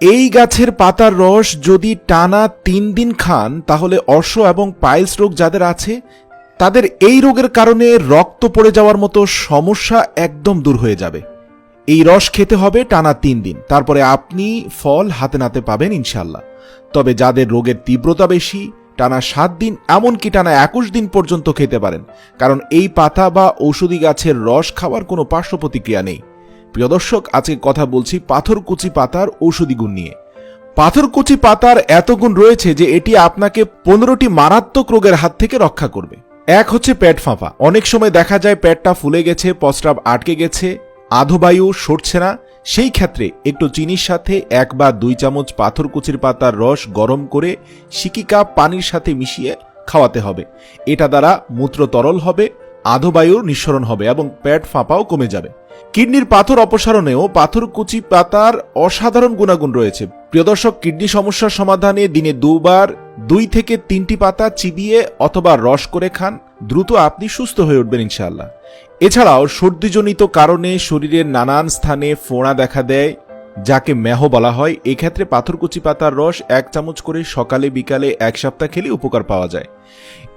এই গাছের পাতার রস যদি টানা তিন দিন খান, তাহলে অর্শ এবং পাইলস রোগ যাদের আছে, তাদের এই রোগের কারণে রক্ত পড়ে যাওয়ার মতো সমস্যা একদম দূর হয়ে যাবে। এই রস খেতে হবে টানা তিন দিন। তারপরে আপনি ফল হাতে নাতে পাবেন ইনশাল্লাহ তবে যাদের রোগের তীব্রতা বেশি, টানা সাত দিন, এমনকি টানা একুশ দিন পর্যন্ত খেতে পারেন। কারণ এই পাতা বা ঔষধি গাছের রস খাওয়ার কোনো পার্শ্ব প্রতিক্রিয়া নেই। প্রিয় দর্শক, আজকে কথা বলছি পাথরকুচি পাতার ঔষধি গুণ নিয়ে। পাথরকুচি পাতার এত গুণ রয়েছে যে এটি আপনাকে পনেরোটি মারাত্মক রোগের হাত থেকে রক্ষা করবে। এক হচ্ছে পেট ফাঁপা। অনেক সময় দেখা যায় পেটটা ফুলে গেছে, প্রস্রাব আটকে গেছে আধবায়ু সরছে না। সেই ক্ষেত্রে একটু চিনির সাথে এক বা দুই চামচ পাথরকুচির পাতার রস গরম করে সিকি কাপ পানির সাথে মিশিয়ে খাওয়াতে হবে। এটা দ্বারা মূত্র তরল হবে আধবায়ুর নিঃসরণ হবে এবং পেট ফাঁপাও কমে যাবে। কিডনির পাথর অপসারণেও পাথরকুচি পাতার অসাধারণ গুণাগুণ রয়েছে। প্রিয় দর্শক, কিডনি সমস্যার সমাধানে দিনে দুবার দুই থেকে তিনটি পাতা চিবিয়ে অথবা রস করে খান। দ্রুত আপনি সুস্থ হয়ে উঠবেন ইনশাআল্লাহ। এছাড়াও সর্দিজনিত কারণে শরীরের নানান স্থানে ফোঁড়া দেখা দেয়। যাকে মেহ বলা হয়, এক্ষেত্রে পাথরকুচি পাতার রস এক চামচ করে সকালে বিকালে এক সপ্তাহ খেলে উপকার পাওয়া যায়।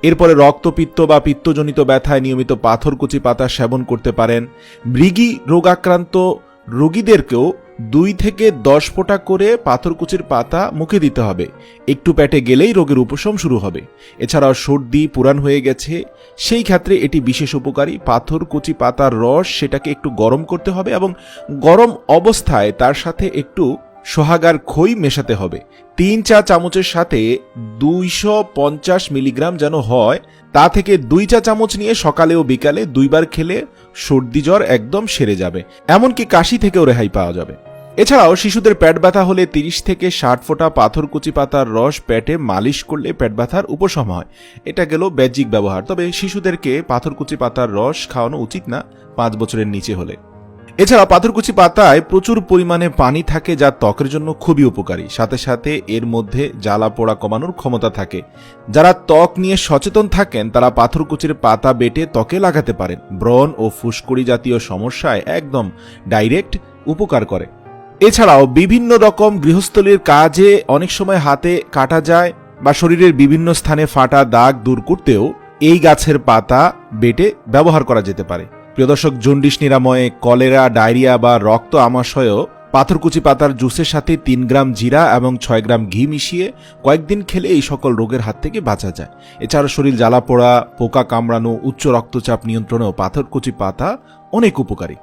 এরপরে রক্তপিত্ত বা পিত্তজনিত ব্যথায় নিয়মিত পাথরকুচি পাতা সেবন করতে পারেন। মৃগী রোগাক্রান্ত রোগীদেরকেও দুই থেকে দশ ফোঁটা করে পাথরকুচির পাতা মুখে দিতে হবে। একটু পেটে গেলেই রোগের উপশম শুরু হবে। এছাড়াও সর্দি, পুরাণ হয়ে গেছে। সেই ক্ষেত্রে এটি বিশেষ উপকারী। পাথরকুচি পাতার রস সেটাকে একটু গরম করতে হবে এবং গরম অবস্থায় তার সাথে একটু সোহাগার খই মেশাতে হবে। তিন চা চামচের সাথে দুইশো পঞ্চাশ মিলিগ্রাম যেন হয়, তা থেকে দুই চা চামচ নিয়ে সকালে ও বিকালে দুইবার খেলে সর্দি জ্বর একদম সেরে যাবে। এমনকি কাশি থেকেও রেহাই পাওয়া যাবে। এছাড়াও শিশুদের পেট ব্যথা হলে তিরিশ থেকে ষাট ফোঁটা পাথরকুচি পাতার রস পেটে মালিশ করলে পেট ব্যথার উপশম হয়। এটা গেল ব্যাজিক ব্যবহার। তবে শিশুদেরকে পাথরকুচি পাতার রস খাওয়ানো উচিত না পাঁচ বছরের নিচে হলে। এছাড়া পাথরকুচি পাতায় প্রচুর পরিমাণে পানি থাকে যা ত্বকের জন্য খুবই উপকারী। সাথে সাথে এর মধ্যে জ্বালা পোড়া কমানোর ক্ষমতা থাকে। যারা ত্বক নিয়ে সচেতন থাকেন, তারা পাথরকুচির পাতা বেটে ত্বকে লাগাতে পারেন। ব্রণ ও ফুসকুড়ি জাতীয় সমস্যায় একদম ডাইরেক্ট উপকার করে। এছাড়াও বিভিন্ন রকম গৃহস্থলীর কাজে অনেক সময় হাতে কাটা যায় বা শরীরের বিভিন্ন স্থানে ফাটা দাগ দূর করতেও এই গাছের পাতা বেটে ব্যবহার করা যেতে পারে। প্রিয় দর্শক জন্ডিস নিরাময়ে, কলেরা, ডায়রিয়া বা রক্ত আমাশয়েও পাথরকুচি পাতার জুসের সাথে তিন গ্রাম জিরা এবং ছয় গ্রাম ঘি মিশিয়ে কয়েকদিন খেলে এই সকল রোগের হাত থেকে বাঁচা যায়। এছাড়া শরীর জ্বালা পোড়া পোকা কামড়ানো, উচ্চ রক্তচাপ নিয়ন্ত্রণেও পাথরকুচি পাতা অনেক উপকারী।